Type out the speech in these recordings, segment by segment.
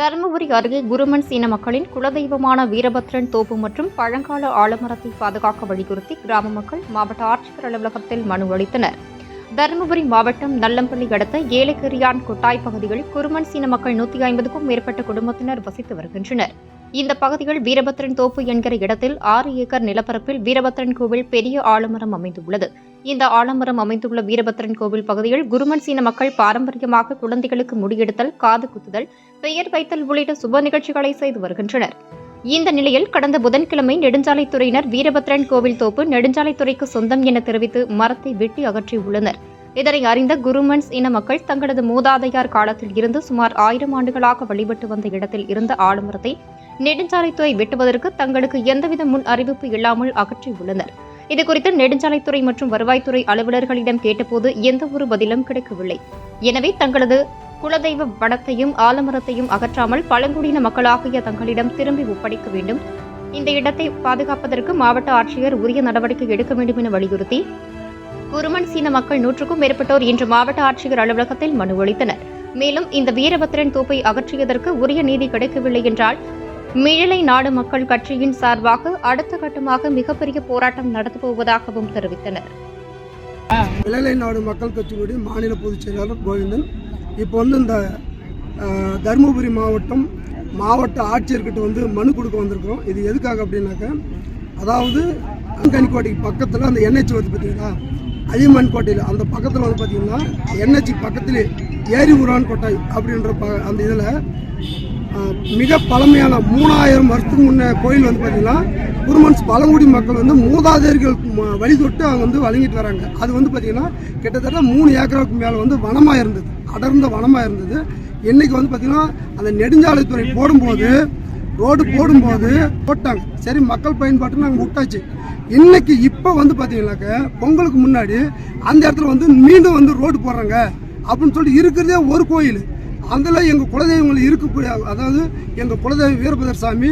தருமபுரி அருகே குருமன் சீன மக்களின் குலதெய்வமான வீரபத்ரன் தோப்பு மற்றும் பழங்கால ஆலமரத்தை பாதுகாக்க வலியுறுத்தி கிராம மக்கள் மாவட்ட ஆட்சியர் அலுவலகத்தில் மனு அளித்தனர். தருமபுரி மாவட்டம் நல்லம்பள்ளி அடுத்த ஏலகிரியான் கொட்டாய் பகுதிகளில் குருமன் சீன மக்கள் நூற்றி ஐம்பதுக்கும் மேற்பட்ட குடும்பத்தினர் வசித்து வருகின்றனர். இந்த பகுதிகள் வீரபத்ரன் தோப்பு என்கிற இடத்தில் ஆறு ஏக்கர் நிலப்பரப்பில் வீரபத்ரன் கோவில் பெரிய ஆலமரம் அமைந்துள்ளது. இந்த ஆலமரம் அமைந்துள்ள வீரபத்ரன் கோவில் பகுதியில் குருமன் சீன மக்கள் பாரம்பரியமாக குழந்தைகளுக்கு முடியெடுத்தல் காது குத்துதல் பெயர் வைத்தல் உள்ளிட்ட சுப நிகழ்ச்சிகளை செய்து வருகின்றனர். இந்த நிலையில் கடந்த புதன்கிழமை நெடுஞ்சாலைத்துறையினர் வீரபத்ரன் கோவில் தோப்பு நெடுஞ்சாலைத்துறைக்கு சொந்தம் என தெரிவித்து மரத்தை வெட்டி அகற்றியுள்ளனர். இதனை அறிந்த குருமன்ஸ் இன மக்கள் தங்களது மூதாதையார் காலத்தில் இருந்து சுமார் ஆயிரம் ஆண்டுகளாக வழிபட்டு வந்த இடத்தில் இருந்த ஆலமரத்தை நெடுஞ்சாலைத்துறை வெட்டுவதற்கு தங்களுக்கு எந்தவித முன் அறிவிப்பு இல்லாமல் அகற்றியுள்ளனர். இதுகுறித்து நெடுஞ்சாலைத்துறை மற்றும் வருவாய்த்துறை அலுவலர்களிடம் கேட்டபோது எந்த ஒரு பதிலும் கிடைக்கவில்லை. எனவே தங்களது குலதெய்வ வனத்தையும் ஆலமரத்தையும் அகற்றாமல் பழங்குடியின மக்களாகிய தங்களிடம் திரும்பி ஒப்படைக்க வேண்டும். இந்த இடத்தை பாதுகாப்பதற்கு மாவட்ட ஆட்சியர் உரிய நடவடிக்கை எடுக்க வேண்டும் என வலியுறுத்தி குருமன் சீன மக்கள் நூற்றுக்கும் மேற்பட்டோர் இன்று மாவட்ட ஆட்சியர் அலுவலகத்தில் மனு அளித்தனர். மேலும் இந்த வீரபத்திரன் தோப்பை அகற்றியதற்கு உரிய நீதி கிடைக்கவில்லை என்றால் மிழலை நாடு மக்கள் கட்சியின் சார்பாக அடுத்த கட்டமாக மிகப்பெரிய போராட்டம் நடத்தப்போவதாகவும் தெரிவித்தனர். இலங்கை நாடு மக்கள் கட்சியினுடைய மாநில பொதுச் செயலாளர் கோவிந்தன் இப்போ வந்து இந்த தருமபுரி மாவட்டம் மாவட்ட ஆட்சியர்கிட்ட வந்து மனு கொடுக்க வந்திருக்கிறோம். இது எதுக்காக அப்படின்னாக்க அதாவது கனிக்கோட்டைக்கு பக்கத்தில் அந்த என்ஹெச் வந்து பார்த்தீங்களா அதியமன் கோட்டையில் அந்த பக்கத்தில் வந்து பார்த்தீங்கன்னா என்ஹெச் பக்கத்திலே ஏரி உரான் கோட்டை அப்படின்ற ப அந்த இதில் மிக பழமையான மூணாயிரம் வருஷத்துக்கு முன்ன கோயில் வந்து பார்த்தீங்கன்னா குருமன்ஸ் பழங்குடி மக்கள் வந்து மூதாதையர்கள் வழிதொட்டு வழி தொட்டு அவங்க வந்து வழங்கிட்டு வராங்க. அது வந்து பார்த்தீங்கன்னா கிட்டத்தட்ட மூணு ஏக்கராவுக்கு மேலே வந்து வனமாக இருந்தது. அடர்ந்த வனமாக இருந்தது. இன்னைக்கு வந்து பார்த்தீங்கன்னா அந்த நெடுஞ்சாலைத்துறை போடும்போது ரோடு போடும்போது போட்டாங்க. சரி மக்கள் பயன்பாட்டு நாங்கள் விட்டாச்சு. இன்னைக்கு இப்போ வந்து பார்த்தீங்கன்னாக்க பொங்கலுக்கு முன்னாடி அந்த இடத்துல வந்து மீண்டும் வந்து ரோடு போடுறாங்க. அப்படின்னு சொல்லிட்டு இருக்கிறதே ஒரு கோயில். அதில் எங்கள் குலதெய்வங்கள் இருக்கக்கூடிய அதாவது எங்கள் குலதெய்வ வீரபதர் சாமி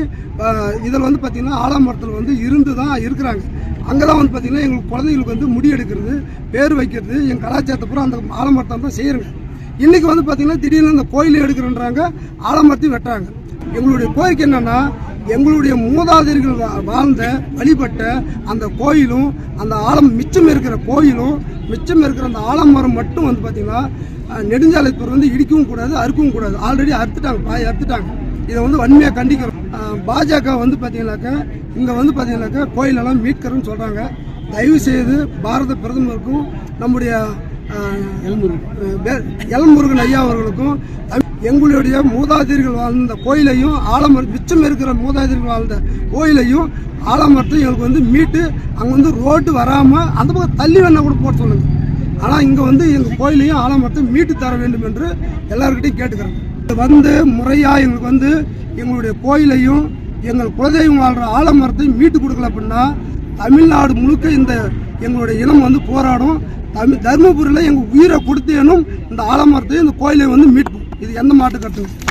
இதில் வந்து பார்த்திங்கன்னா ஆலாமரத்தில் வந்து இருந்து தான் இருக்கிறாங்க. அங்கே தான் வந்து பார்த்திங்கன்னா எங்கள் குழந்தைங்களுக்கு வந்து முடி எடுக்கிறது பேர் வைக்கிறது எங்கள் கலாச்சாரத்தை பூரா அந்த ஆலமரத்தை தான் செய்கிறங்க இன்றைக்கி வந்து பார்த்திங்கன்னா திடீர்னு அந்த கோயில் எடுக்கிறன்றாங்க ஆலமரத்தையும் வெட்டுறாங்க. எங்களுடைய கோரிக்கை என்னென்னா எங்களுடைய மூதாதையர்கள் வா- வாழ்ந்த வழிபட்ட அந்த கோயிலும் அந்த ஆலம் மிச்சம் இருக்கிற கோயிலும் மிச்சம் இருக்கிற அந்த ஆலமரம் மட்டும் வந்து பார்த்திங்கன்னா அஹ், நெடுஞ்சாலைத்துறை வந்து இடிக்கவும் கூடாது அறுக்கவும் கூடாது. ஆல்ரெடி அறுத்துட்டாங்க பாய் அறுத்துட்டாங்க. இதை வந்து வன்மையாக கண்டிக்கிறோம். பாஜக வந்து பார்த்தீங்கன்னாக்கா இங்கே வந்து பார்த்தீங்கன்னாக்கா கோயிலெல்லாம் மீட்கிறோன்னு சொல்கிறாங்க தயவு செய்து பாரத பிரதமருக்கும் நம்முடைய எலமுருகன் ஐயா அவர்களுக்கும் எங்களுடைய மூதாதிரிகள் வாழ்ந்த கோயிலையும் ஆலமரம் மிச்சம் இருக்கிற மூதாதிரிகள் வாழ்ந்த கோயிலையும் ஆலமரத்தையும் எங்களுக்கு வந்து மீட்டு அங்கே வந்து ரோட்டு வராமல் அந்த பக்கம் தள்ளி வேணா கூட போட சொல்லுங்க. ஆனால் இங்கே வந்து எங்கள் கோயிலையும் ஆலமரத்தையும் மீட்டு தர வேண்டும் என்று எல்லாருக்கிட்டையும் கேட்டுக்கிறோம். வந்து முறையாக எங்களுக்கு வந்து எங்களுடைய கோயிலையும் எங்கள் குலதெய்வம் வாழ்கிற ஆலமரத்தையும் மீட்டு கொடுக்கல அப்படின்னா தமிழ்நாடு முழுக்க இந்த எங்களுடைய இனம் வந்து போராடும். தமிழ் தருமபுரியில் எங்கள் உயிரை கொடுத்தேனும் இந்த ஆலமரத்தையும் இந்த கோயிலை வந்து மீட்போம். இது எந்த மாட்டு கருத்து